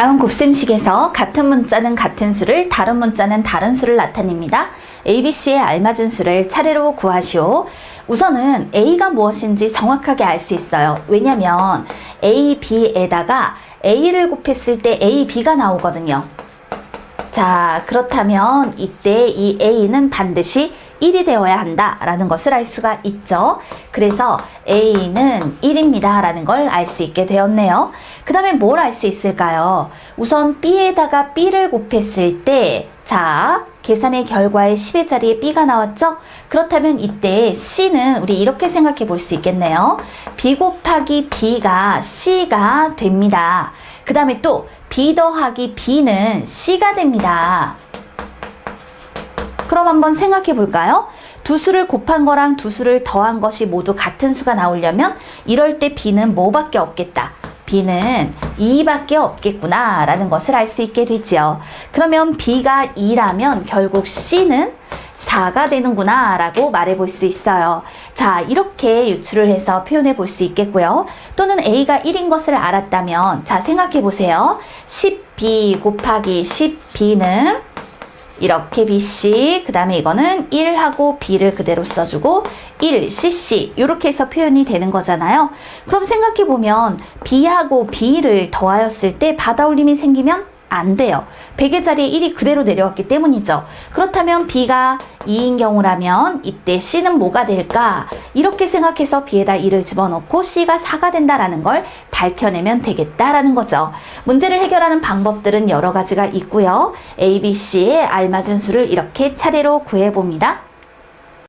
다음 곱셈식에서 같은 문자는 같은 수를 다른 문자는 다른 수를 나타냅니다. ABC에 알맞은 수를 차례로 구하시오. 우선은 A가 무엇인지 정확하게 알 수 있어요. 왜냐면 A, B에다가 A를 곱했을 때 A, B가 나오거든요. 자, 그렇다면 이때 이 A는 반드시 1이 되어야 한다라는 것을 알 수가 있죠. 그래서 A는 1입니다. 라는 걸 알 수 있게 되었네요. 그 다음에 뭘 알 수 있을까요? 우선 B에다가 B를 곱했을 때, 자, 계산의 결과에 10의 자리에 B가 나왔죠? 그렇다면 이때 C는 우리 이렇게 생각해 볼 수 있겠네요. B 곱하기 B가 C가 됩니다. 그 다음에 또 B 더하기 B는 C가 됩니다. 그럼 한번 생각해 볼까요? 두 수를 곱한 거랑 두 수를 더한 것이 모두 같은 수가 나오려면 이럴 때 B는 뭐밖에 없겠다. B는 2밖에 없겠구나 라는 것을 알 수 있게 되지요. 그러면 B가 2라면 결국 C는 4가 되는구나 라고 말해 볼 수 있어요. 자, 이렇게 유추를 해서 표현해 볼 수 있겠고요. 또는 A가 1인 것을 알았다면, 자, 생각해 보세요. 10B 곱하기 10B는 이렇게 BC, 그 다음에 이거는 1하고 B를 그대로 써주고 1, CC 이렇게 해서 표현이 되는 거잖아요. 그럼 생각해보면 B하고 B를 더하였을 때 받아올림이 생기면 안 돼요. 100의 자리에 1이 그대로 내려왔기 때문이죠. 그렇다면 B가 2인 경우라면 이때 C는 뭐가 될까? 이렇게 생각해서 B에다 2를 집어넣고 C가 4가 된다라는 걸 밝혀내면 되겠다라는 거죠. 문제를 해결하는 방법들은 여러 가지가 있고요. A, B, C에 알맞은 수를 이렇게 차례로 구해봅니다.